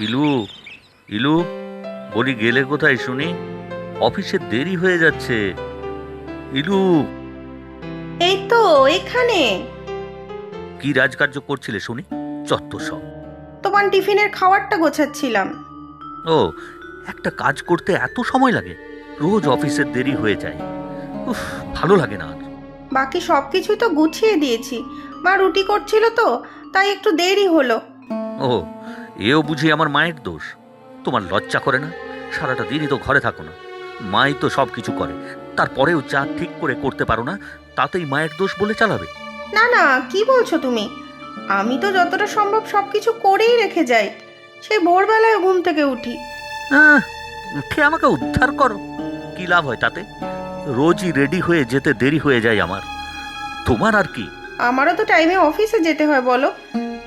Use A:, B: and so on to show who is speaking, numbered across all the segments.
A: ইলু ইলু বলি গেলে কোথায় শুনি? অফিসে দেরি হয়ে যাচ্ছে। ইলু।
B: এই তো এখানে।
A: কি রাজকার্য করছিলে শুনি? চত্ব সব
B: তোমার টিফিনের খাবারটা গোছাচ্ছিলাম।
A: ও একটা কাজ করতে এত সময় লাগে। রোজ অফিসের দেরি হয়ে যায়। উফ ভালো লাগে না আর।
B: বাকি সব কিছুই তো গুছিয়ে দিয়েছি। মা রুটি করছিল তো তাই একটু দেরি হলো।
A: ও এও বুঝি আমার মায়ের দোষ। তোমার লজ্জা করে না? সারাটা দিনই তো ঘরে থাকো না। মাই তো সব কিছু করে। তারপরেও যা ঠিক করে করতে পারো না তাতেই মায়ের দোষ বলে চালাবে।
B: না না কি বলছো তুমি? আমি তো যতটা সম্ভব সব কিছু করেই রেখে যাই। সেই ভোরবেলায় ঘুম থেকে উঠি।
A: আহ, উঠে আমাকে উদ্ধার করো। কি লাভ হয় তাতে? রোজই রেডি হয়ে যেতে দেরি হয়ে যায় আমার। তোমার আর কি?
B: আমারও তো টাইমে অফিসে যেতে হয় বলো।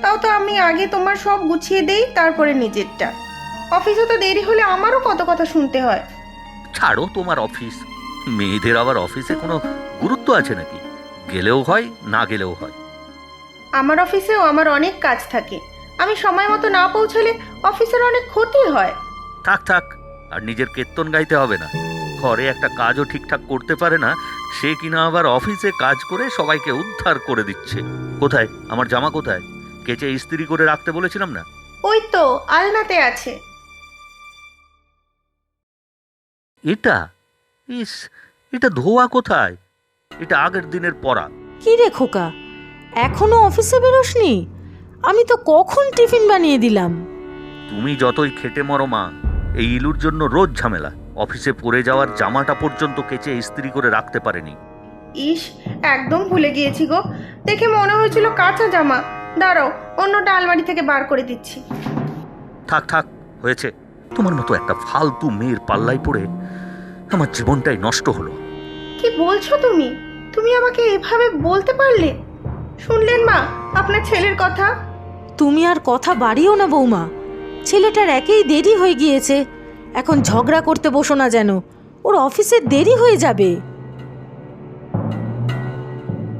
B: তাও তো আমি আগে তোমার সব গুছিয়ে দেই তারপরে নিজেরটা। অফিসে তো দেরি হলে আমারও কত কথা শুনতে হয়।
A: ছাড়ো তোমার অফিস। মেয়েদের আবার অফিসে কোনো গুরুত্ব আছে নাকি? গেলেও হয় না গেলেও হয়।
B: আমার অফিসেও আমার অনেক কাজ থাকে। আমি সময় মতো না পৌঁছালে অফিসের অনেক ক্ষতি হয়।
A: থাক থাক আর নিজের কীর্তন গাইতে হবে না। ঘরে একটা কাজও ঠিকঠাক করতে পারে না সে কিনা আবার অফিসে কাজ করে সবাইকে উদ্ধার করে দিচ্ছে। কোথায়? আমার জামা কোথায়? কেচে ইস্ত্রি করে রাখতে বলেছিলাম না?
B: ওই তো আলনাতে আছে।
A: এটা? ইস এটা ধোয়া কোথায়? এটা আগের দিনের পরা।
C: কি রে খোকা এখনও অফিসে বেরোসনি? আমি তো কখন টিফিন বানিয়ে দিলাম?
A: তুমি যতই খেটে মরো মা এই ইলুর জন্য রোজ ঝামেলা। অফিসে পরে যাওয়ার জামাটা পর্যন্ত কেচে ইস্ত্রি করে রাখতে পারেনি।
B: ইস একদম ভুলে গিয়েছি গো। দেখে মনে হয়েছিল কাঁচা জামা। দাঁড়াও অন্যটা আলমারি থেকে বার করে দিচ্ছি।
A: থাক থাক হয়েছে। তোমার মতো একটা ফালতু মেয়ের পাল্লায় পড়ে আমার জীবনটাই নষ্ট হলো।
B: কি বলছো তুমি? তুমি আমাকে এভাবে বলতে পারলে? শুনলেন মা আপনার ছেলের কথা?
C: তুমি আর কথা বাড়িও না বৌমা। ছেলেটার একেই দেরি হয়ে গিয়েছে। এখন ঝগড়া করতে বসো না যেন। ওর অফিসের দেরি হয়ে যাবে।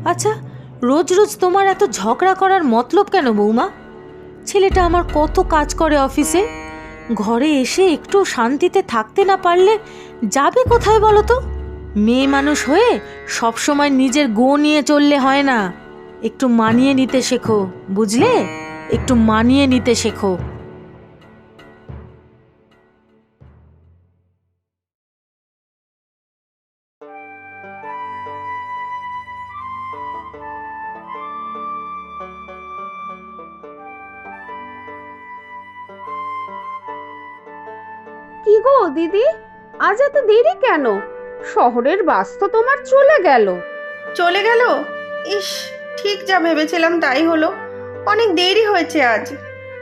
C: আচ্ছা রোজ রোজ তোমার এত ঝগড়া করার মতলব কেন বৌমা? ছেলেটা আমার কত কাজ করে অফিসে। ঘরে এসে একটু শান্তিতে থাকতে না পারলে যাবে কোথায় বলো তো? মেয়ে মানুষ হয়ে সবসময় নিজের গো নিয়ে চললে হয় না। একটু মানিয়ে নিতে শেখো, বুঝলে? একটু মানিয়ে নিতে শেখো।
D: কি গো দিদি? আজ এত দেরি কেন? শহরের বাস তো তোমার চলে গেল।
B: চলে গেল? ইস ঠিক যা ভেবেছিলাম তাই হলো। অনেক দেরি হয়েছে আজ।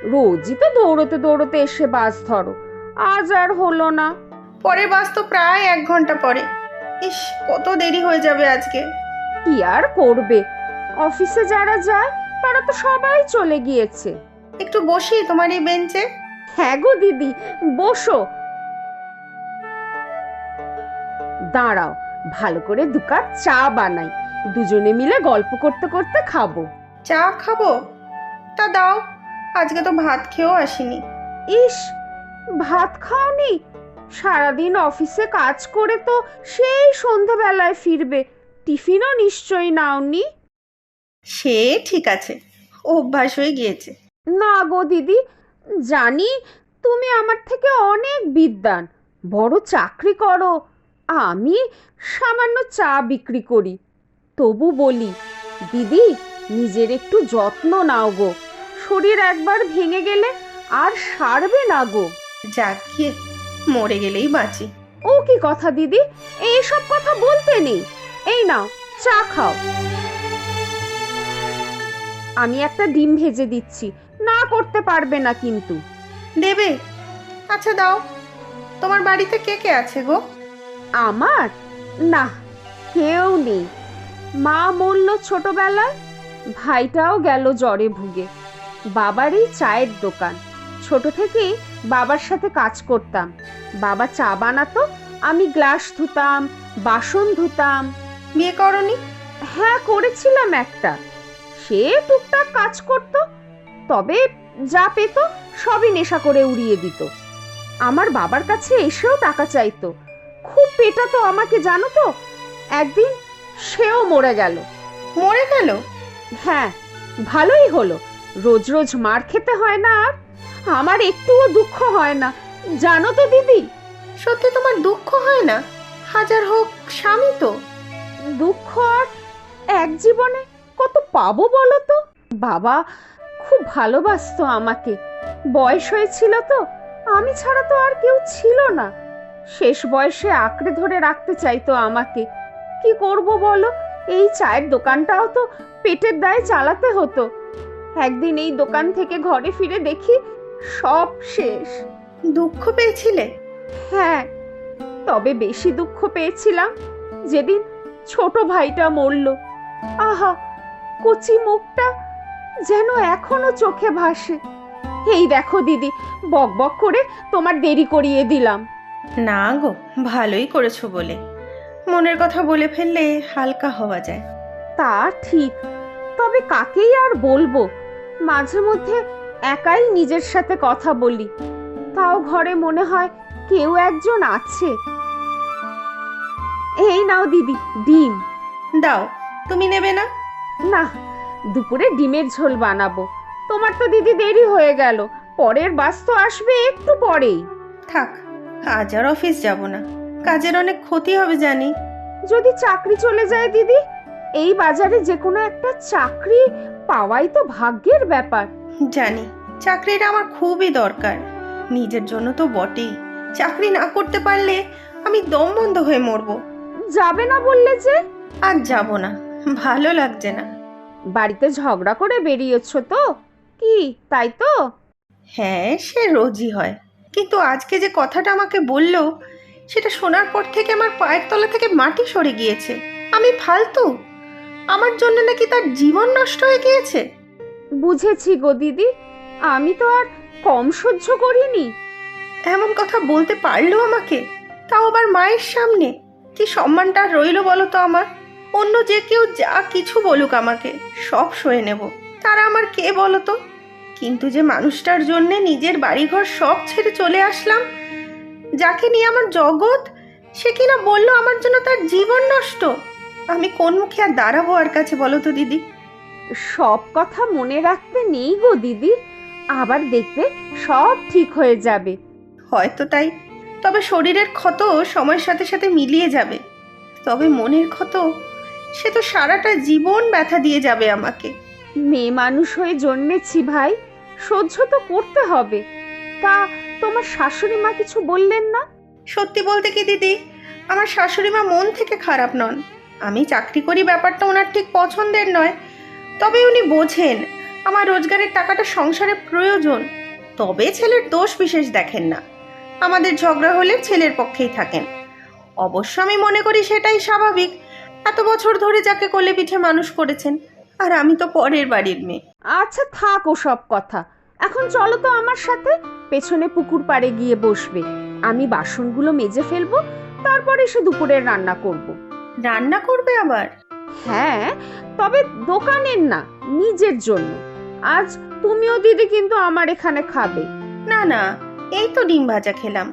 D: রোজই তো দৌড়তে দৌড়তে এসে বাস ধরো। আজ আর হলো না।
B: পরের বাস তো প্রায় এক ঘণ্টা পরে। ইস কত দেরি হয়ে যাবে আজকে।
D: কি আর করবে? অফিসে যারা যায় তারা তো সবাই চলে গিয়েছে।
B: একটু বসি তোমার এই বেঞ্চে।
D: হ্যাঁ গো দিদি বসো। দাঁড়াও ভালো করে দু কাপ চা বানাই। দুজনে মিলে গল্প করতে করতে খাব।
B: চা খাব? তা দাও আজকে তো ভাত খেয়েও আসিনি।
D: ইস ভাত খাওনি? সারাদিন অফিসে কাজ করে তো সেই সন্ধেবেলায় ফিরবে। টিফিনও নিশ্চয়ই নাওনি?
B: সে ঠিক আছে অভ্যাস হয়ে গিয়েছে।
D: না গো দিদি জানি তুমি আমার থেকে অনেক বিদ্বান বড় চাকরি করো আমি সামান্য চা বিক্রি করি। তবু বলি দিদি নিজের একটু যত্ন নাও গো। শরীর একবার ভেঙে গেলে আর সারবে না গো।
B: যাক গিয়ে মরে গেলেই বাঁচি।
D: ও কি কথা দিদি? এইসব কথা বলতে নেই। এই নাও চা খাও। আমি একটা ডিম ভেজে দিচ্ছি। না করতে পারবে না কিন্তু।
B: দেবে? আচ্ছা দাও। তোমার বাড়িতে কে কে আছে গো?
D: আমার? না কেউ নেই। মা মরল ছোটবেলায় ভাইটাও গেল জ্বরে ভুগে। বাবারই চায়ের দোকান। ছোট থেকেই বাবার সাথে কাজ করতাম। বাবা চা বানাতো আমি গ্লাস ধুতাম বাসন ধুতাম।
B: বিয়ে করনি?
D: হ্যাঁ করেছিলাম একটা। সে টুকটাক কাজ করত তবে যা পেত সবই নেশা করে উড়িয়ে দিত। আমার বাবার কাছে এসেও টাকা চাইতো খুব পেটাতো আমাকে জানো তো? একদিন সেও মরে গেল।
B: মরে গেল?
D: হ্যাঁ ভালোই হলো। রোজ রোজ মার খেতে হয় না আর আমার একটুও দুঃখ হয় না। জানো তো দিদি?
B: সত্যি তোমার দুঃখ হয় না? হাজার হোক স্বামী তো।
D: দুঃখ আর এক জীবনে কত পাবো বলো তো? বাবা খুব ভালোবাসতো আমাকে। বয়স হয়েছিল তো আমি ছাড়া তো আর কেউ ছিল না। শেষ বয়সে আঁকড়ে ধরে রাখতে চাইতো আমাকে। কি করব বলো? এই চায়ের দোকানটাও তো পেটের দায়ে চালাতে হতো। একদিন এই দোকান থেকে ঘরে ফিরে দেখি সব শেষ।
B: দুঃখ পেয়েছিলে?
D: হ্যাঁ তবে বেশি দুঃখ পেয়েছিলাম যেদিন ছোট ভাইটা মরল। আহা কচি মুখটা যেন এখনও চোখে ভাসে। এই দেখো দিদি বক বক করে তোমার দেরি করিয়ে দিলাম।
B: না গো ভালোই করেছ বলে। মনের কথা বলে ফেললে হালকা হওয়া যায়।
D: তা ঠিক তবে কাকেই আর বলব? মাঝে মধ্যে একাই নিজের সাথে কথা বলি। তাও ঘরে মনে হয় কেউ একজন আছে। এই নাও দিদি ডিম।
B: দাও তুমি নেবে না?
D: না দুপুরে ডিমের ঝোল বানাবো। তোমার তো দিদি দেরি হয়ে গেল পরের বাস তো আসবে একটু পরেই।
B: থাক আজ আর অফিস যাব না। কাজের অনেক ক্ষতি হবে জানি।
D: যদি চাকরি চলে যায় দিদি এই বাজারে যে কোনো একটা চাকরি পাওয়াই তো ভাগ্যের ব্যাপার।
B: জানি চাকরিটা আমার খুবই দরকার। নিজের জন্য তো বটেই। চাকরি না করতে পারলে আমি দম বন্ধ হয়ে মরবো।
D: যাবে না বললে যে?
B: আর যাব না ভালো লাগছে না।
D: বাড়িতে ঝগড়া করে বেরিয়েছ তো? কি তাই তো?
B: হ্যাঁ সে রোজই হয়। কিন্তু আজকে যে কথাটা আমাকে বলল সেটা শোনার পর থেকে আমার পায়ের তলা থেকে মাটি সরে গিয়েছে। আমি ফালতু? আমার জন্য নাকি তার জীবন নষ্ট হয়ে গিয়েছে?
D: বুঝেছি গো দিদি আমি তো আর কম সহ্য করিনি।
B: এমন কথা বলতে পারল আমাকে তাও আবার মায়ের সামনে। কি সম্মানটা রইল বলো তো আমার? অন্য যে কেউ যা কিছু বলুক আমাকে সব সয়ে নেব। তারা আমার কে বলো তো? কিন্তু যে মানুষটার জন্যে নিজের বাড়িঘর সব ছেড়ে চলে আসলাম যাকে নিয়ে আমার জগৎ সে কিনা বলল আমার জন্য তার জীবন নষ্ট। আমি কোন মুখে আর দাঁড়াবো আর কাছে বলো তো দিদি?
D: সব কথা মনে রাখতে নেই গো দিদি আবার দেখবে সব ঠিক হয়ে যাবে।
B: হয়তো তাই তবে শরীরের ক্ষত সময়ের সাথে সাথে মিলিয়ে যাবে। তবে মনের ক্ষত সে তো সারাটা জীবন ব্যথা দিয়ে যাবে আমাকে।
D: মেয়ে মানুষ হয়ে জন্মেছি ভাই সহ্য তো করতে হবে। তা তোমার শাশুড়ি মা কিছু বললেন না?
B: সত্যি বলতে কি, দিদি? আমার শাশুড়ি মা মন থেকে খারাপ নন। আমি চাকরি করি ব্যাপারটা ওনার ঠিক পছন্দের নয়। তবে উনি বোঝেন, আমার রোজগারের টাকাটা সংসারে প্রয়োজন। তবে ছেলের দোষ বিশেষ দেখেন না। আমাদের ঝগড়া হলে ছেলের পক্ষেই থাকেন। অবশ্য আমি মনে করি সেটাই স্বাভাবিক। এত বছর ধরে যাকে কোলে পিঠে মানুষ করেছেন আর আমি তো পরের বাড়ির মেয়ে।
D: আচ্ছা থাক ও সব কথা। এখন চলো তো আমার সাথে। পেছনে পুকুর পাড়ে গিয়ে বসবে। আমি বাসনগুলো মেজে ফেলব তারপরে এসে দুপুরের রান্না করব।
B: রান্না করবে আবার?
D: হ্যাঁ তবে দোকানের না নিজের জন্য। আজ তুমিও দিদি কিন্তু আমার এখানে খাবে।
B: না না এই তো ডিম ভাজা খেলাম।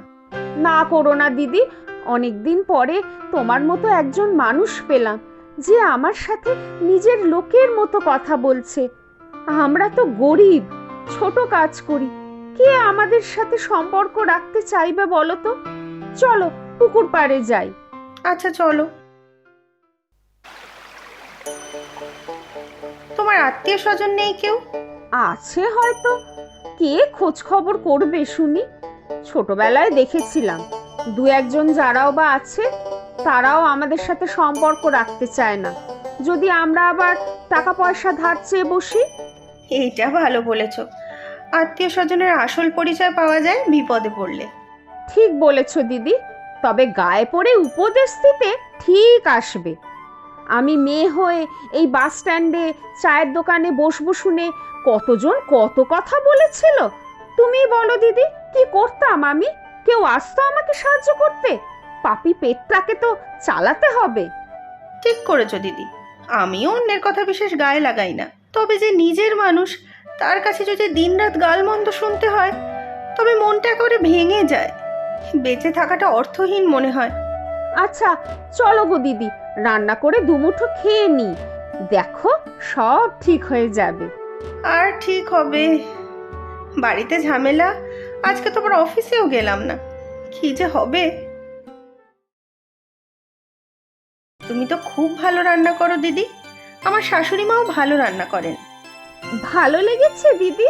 D: না করো না দিদি অনেকদিন পরে তোমার মতো একজন মানুষ পেলাম। যে আমার সাথে নিজের লোকের মতো কথা বলছে। আমরা তো গরিব ছোট কাজ করি। কে আমাদের সাথে সম্পর্ক রাখতে চাইবে বলো তো চলো পুকুর পাড়ে যাই।
B: আচ্ছা চলো। তোমার আত্মীয় স্বজন নেই কেউ?
D: আছে হয়তো। কে খোঁজ খবর করবে শুনি? ছোটবেলায় দেখেছিলাম। দু একজন যারাও বা আছে তারাও আমাদের সাথে সম্পর্ক রাখতে চায় না। যদি আমরা আবার টাকা পয়সা ধার চেয়ে বসি?
B: এইটা ভালো বলেছ। আত্মীয় স্বজনের আসল পরিচয় পাওয়া যায় বিপদে পড়লে।
D: ঠিক বলেছ দিদি। তবে গায়ে পড়ে উপদেশ দিতে ঠিক আসবে। আমি মেয়ে হয়ে এই বাস স্ট্যান্ডে চায়ের দোকানে বসবো শুনে কতজন কত কথা বলেছিল? তুমি বলো দিদি কি করতাম আমি? কেউ আসতো আমাকে সাহায্য করতে? পাপি পেটটাকে তো চালাতে হবে।
B: ঠিক করেছ দিদি। আমিও অন্যের কথা বিশেষ গায়ে লাগাই না। তবে যে নিজের মানুষ তার কাছে যদি দিনরাত গালমন্দ শুনতে হয় তবে মনটা একেবারে ভেঙে যায়। বেঁচে থাকাটা অর্থহীন মনে হয়।
D: আচ্ছা চলো গো দিদি রান্না করে দুমুঠো খেয়ে নি দেখো সব ঠিক হয়ে যাবে।
B: আর ঠিক হবে। বাড়িতে ঝামেলা আজকে তোমার অফিসেও গেলাম না। কি যে হবে? তুমি তো খুব ভালো রান্না করো দিদি। আমার শাশুড়ি মাও ভালো রান্না করেন।
D: ভালো লেগেছে দিদি?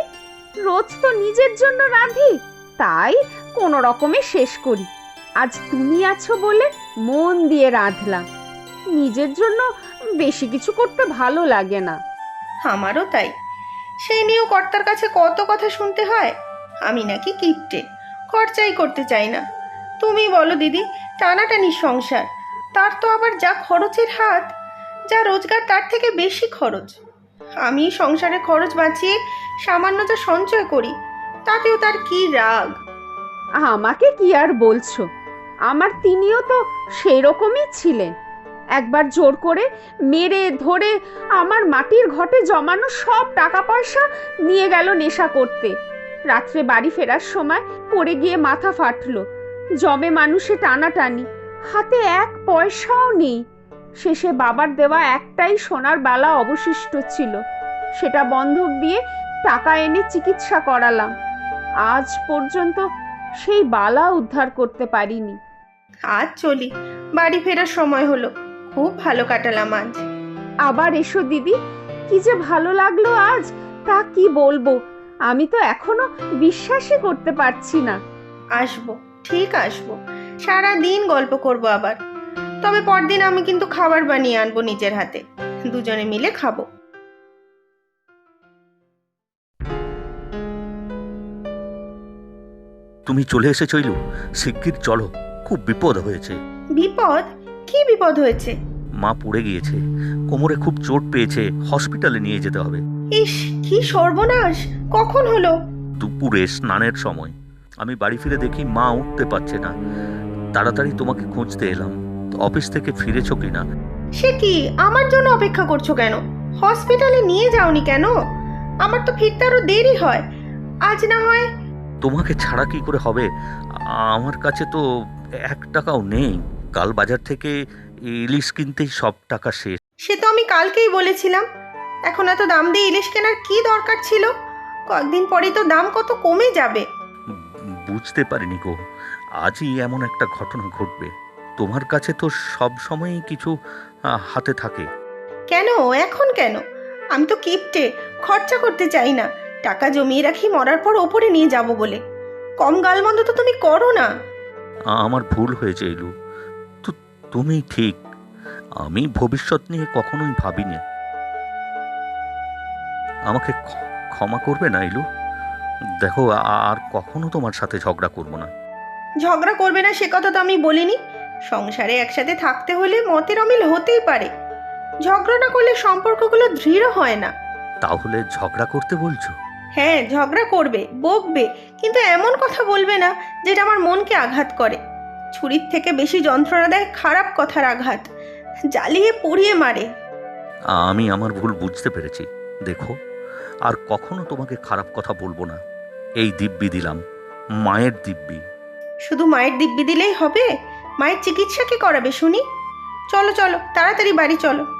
D: রোজ তো নিজের জন্য রাঁধি। তাই কোনো রকমে শেষ করি। আজ তুমি আছো বলে মন দিয়ে রাঁধলাম। নিজের জন্য বেশি কিছু করতে ভালো লাগে না।
B: আমারও তাই। সেই নিয়েও কর্তার কাছে কত কথা শুনতে হয়? আমি নাকি কিপটে। খরচাই করতে চাই না। তুমি বলো দিদি টানাটানি সংসার। তার তো আবার যা খরচের হাত, যা রোজগার তার থেকে বেশি খরচ। আমি সংসারে খরচ বাঁচিয়ে সামান্য যা সঞ্চয় করি, তাতেও তার কি রাগ?
D: আমাকে কি আর বলছো? আমার তিনিও তো সেরকমই ছিলেন। একবার জোর করে মেরে ধরে আমার মাটির ঘটে জমানো সব টাকা পয়সা নিয়ে গেল নেশা করতে। রাত্রে বাড়ি ফেরার সময় পড়ে গিয়ে মাথা ফাটলো। জমে মানুষে টানাটানি। হাতে এক পয়সাও নেই। শেষে বাবার দেওয়া একটাই সোনার বালা অবশিষ্ট ছিল। সেটা বন্ধক দিয়ে টাকা এনে চিকিৎসা করালাম। আজ পর্যন্ত সেই বালা উদ্ধার করতে পারিনি।
B: আজ চলি বাড়ি ফেরার সময় হলো। খুব ভালো কাটালাম আজ।
D: আবার এসো দিদি কি যে ভালো লাগল আজ তা কি বলব? আমি তো এখনও বিশ্বাসই করতে পারছি না।
B: আসব ঠিক আসব। সারা দিন গল্প করব আবার। তবে পরদিন আমি কিন্তু খাবার বানিয়ে আনব নিজের হাতে। দুজনে মিলে খাব।
A: তুমি চলে এসেছ ইলু। শিগগির চলো। খুব বিপদ হয়েছে।
B: বিপদ? কি বিপদ হয়েছে?
A: মা পড়ে গিয়েছে। কোমরে খুব চোট পেয়েছে। হসপিটালে নিয়ে যেতে হবে।
B: ইস কি সর্বনাশ! কখন হলো?
A: দুপুরে স্নানের সময়। আমি বাড়ি ফিরে দেখি মা উঠতে পারছে না। তাড়াতাড়ি তোমাকে খুঁজতে এলাম। অফিস থেকে ফিরেছো কিনা?
B: সে কি? আমার জন্য অপেক্ষা করছ কেন? হসপিটালে নিয়ে যাওনি কেন? আমার তো ফিরতে আরও দেরি হয়। আজ না হয়
A: তোমাকে ছাড়া কি করে হবে? আমার কাছে তো এক টাকাও নেই। কাল বাজার থেকে ইলিশ কিনতেই সব টাকা শেষ।
B: সে তো আমি কালকেই বলেছিলাম। এখন এত দাম দিয়ে ইলিশ কেনার কি দরকার ছিল? কয়েকদিন পরেই তো দাম কত কমে যাবে।
A: বুঝতে পারিনি গো। আজই এমন একটা ঘটনা ঘটবে। তোমার কাছে তো সব সময়ই কিছু হাতে থাকে।
B: কেন? এখন কেন? আমি তো কিপটে খরচা করতে চাই না। টাকা জমিয়ে রাখি মরার পর ওপরে নিয়ে যাব বলে। কম গালমন্দ তো তুমি করো না।
A: আমার ভুল হয়েছে ইলু তো তুমি ঠিক। আমি ভবিষ্যৎ নিয়ে কখনোই ভাবিনি। আমাকে ক্ষমা করবে না ইলু দেখো আর কখনো তোমার সাথে ঝগড়া করব না।
B: ঝগড়া করবে না সে কথা তো আমি বলিনি। সংসারে একসাথে থাকতে হলে মতের অমিল হতেই পারে। ঝগড়া না করলে সম্পর্কগুলো দৃঢ় হয় না।
A: তাহলে ঝগড়া করতে বলছো?
B: হ্যাঁ ঝগড়া করবে বকবে কিন্তু এমন কথা বলবে না যেটা আমার মনকে আঘাত করে। ছুরির থেকে বেশি যন্ত্রণা দেয় খারাপ কথার আঘাত জ্বালিয়ে পুড়িয়ে মারে।
A: আমি আমার ভুল বুঝতে পেরেছি। দেখো আর কখনো তোমাকে খারাপ কথা বলব না। এই দিব্যি দিলাম, মায়ের দিব্যি।
B: শুধু মায়ের দিব্যি দিলেই হবে? মায়ের চিকিৎসা কি করাবে শুনি? চলো চলো, তাড়াতাড়ি বাড়ি চলো।